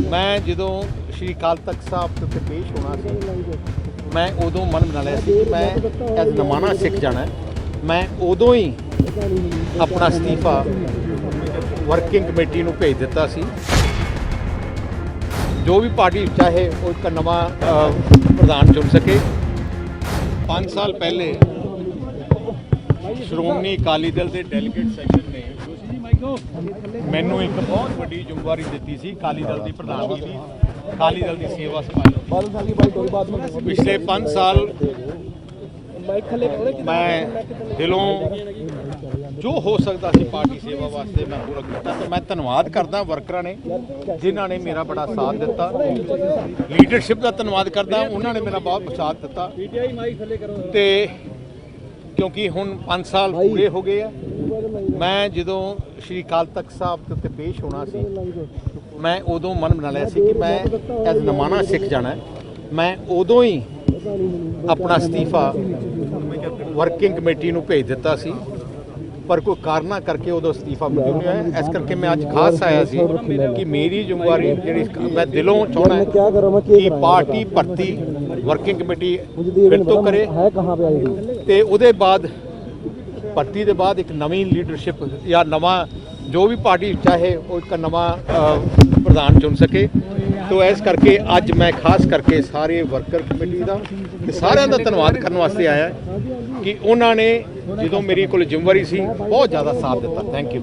ਮੈਂ ਜਦੋਂ ਸ਼੍ਰੀ ਅਕਾਲ ਤਖਤ ਸਾਹਿਬ ਦੇ ਉੱਤੇ ਪੇਸ਼ ਹੋਣਾ ਸੀ, ਮੈਂ ਉਦੋਂ ਮਨ ਬਣਾ ਲਿਆ ਸੀ ਕਿ ਮੈਂ ਐਜ਼ ਨਮਾਣਾ ਸਿੱਖ ਜਾਣਾ ਮੈਂ ਉਦੋਂ ਹੀ ਆਪਣਾ ਅਸਤੀਫਾ ਵਰਕਿੰਗ ਕਮੇਟੀ ਨੂੰ ਭੇਜ ਦਿੱਤਾ ਸੀ। ਜੋ ਵੀ ਪਾਰਟੀ, ਚਾਹੇ ਉਹ ਇੱਕ ਨਵਾਂ ਪ੍ਰਧਾਨ ਚੁਣ ਸਕੇ। 5 ਸਾਲ ਪਹਿਲੇ ਸ਼੍ਰੋਮਣੀ ਅਕਾਲੀ ਦਲ ਦੇ ਡੈਲੀਗੇਟ ਸੈਕਸ਼ਨ ਨੇ ਮੈਨੂੰ ਇੱਕ ਬਹੁਤ ਵੱਡੀ ਜ਼ਿੰਮੇਵਾਰੀ ਦਿੱਤੀ ਸੀ ਅਕਾਲੀ ਦਲ ਦੀ ਪ੍ਰਧਾਨਗੀ ਦੀ, ਅਕਾਲੀ ਦਲ ਦੀ ਸੇਵਾ ਸੰਭਾਲੀ ਪਿਛਲੇ 5 ਸਾਲ ਮੈਂ ਦਿਲੋਂ ਜੋ ਹੋ ਸਕਦਾ ਸੀ ਪਾਰਟੀ ਸੇਵਾ ਵਾਸਤੇ ਮੈਂ ਪੂਰਾ ਕੀਤਾ ਤੇ ਮੈਂ ਧੰਨਵਾਦ ਕਰਦਾ ਵਰਕਰਾਂ ਨੇ ਜਿਨ੍ਹਾਂ ਨੇ ਮੇਰਾ ਬੜਾ ਸਾਥ ਦਿੱਤਾ। ਲੀਡਰਸ਼ਿਪ ਦਾ ਧੰਨਵਾਦ ਕਰਦਾ, ਉਹਨਾਂ ਨੇ ਮੇਰਾ ਬਹੁਤ ਸਾਥ ਦਿੱਤਾ। ਤੇ ਕਿਉਂਕਿ ਹੁਣ 5 ਸਾਲ ਪੂਰੇ ਹੋ ਗਏ ਆ। ਮੈਂ ਜਦੋਂ ਸ਼੍ਰੀ ਕਾਲ ਤਖਤ ਸਾਹਿਬ ਦੇ ਉੱਤੇ ਪੇਸ਼ ਹੋਣਾ ਸੀ ਮੈਂ ਉਦੋਂ ਮਨ ਬਣਾ ਲਿਆ ਸੀ ਕਿ ਮੈਂ ਐਜ਼ ਨਮਾਣਾ ਸਿੱਖ ਜਾਣਾ ਮੈਂ ਉਦੋਂ ਹੀ ਆਪਣਾ ਅਸਤੀਫਾ ਵਰਕਿੰਗ ਕਮੇਟੀ ਨੂੰ ਭੇਜ ਦਿੱਤਾ ਸੀ। ਪਰ ਕੋਈ ਕਾਰਨਾ ਕਰਕੇ ਉਦੋਂ ਅਸਤੀਫਾ ਮਿਲ ਨਹੀਂ ਹੋਇਆ। ਇਸ ਕਰਕੇ ਮੈਂ ਅੱਜ ਖਾਸ ਆਇਆ ਸੀ ਕਿ ਮੇਰੀ ਜ਼ਿੰਮੇਵਾਰੀ ਜਿਹੜੀ ਮੈਂ ਦਿਲੋਂ ਚਾਹਣਾ ਕਿ ਪਾਰਟੀ ਭਰਤੀ ਵਰਕਿੰਗ ਕਮੇਟੀ ਫਿਰ ਤੋਂ ਕਰੇ। ਹੈ ਕਹਾਂ ਪੇ ਆਈ ਤੇ ਉਹਦੇ ਬਾਅਦ ਭਰਤੀ ਦੇ ਬਾਅਦ ਇੱਕ ਨਵੀਂ ਲੀਡਰਸ਼ਿਪ ਜਾਂ ਨਵਾਂ ਜੋ ਵੀ ਪਾਰਟੀ ਚਾਹੇ ਉਹ ਇੱਕ ਨਵਾਂ ਪ੍ਰਧਾਨ ਚੁਣ ਸਕੇ। ਤੋ ਇਸ ਕਰਕੇ ਅੱਜ ਮੈਂ ਖਾਸ ਕਰਕੇ ਸਾਰੇ ਵਰਕਰ ਕਮੇਟੀ ਦਾ ਤੇ ਸਾਰਿਆਂ ਦਾ ਧੰਨਵਾਦ ਕਰਨ ਵਾਸਤੇ ਆਇਆ ਕਿ ਉਹਨਾਂ ਨੇ ਜਦੋਂ ਮੇਰੀ ਕੋਲ ਜ਼ਿੰਮੇਵਾਰੀ ਸੀ ਬਹੁਤ ਜ਼ਿਆਦਾ ਸਾਥ ਦਿੱਤਾ। Thank you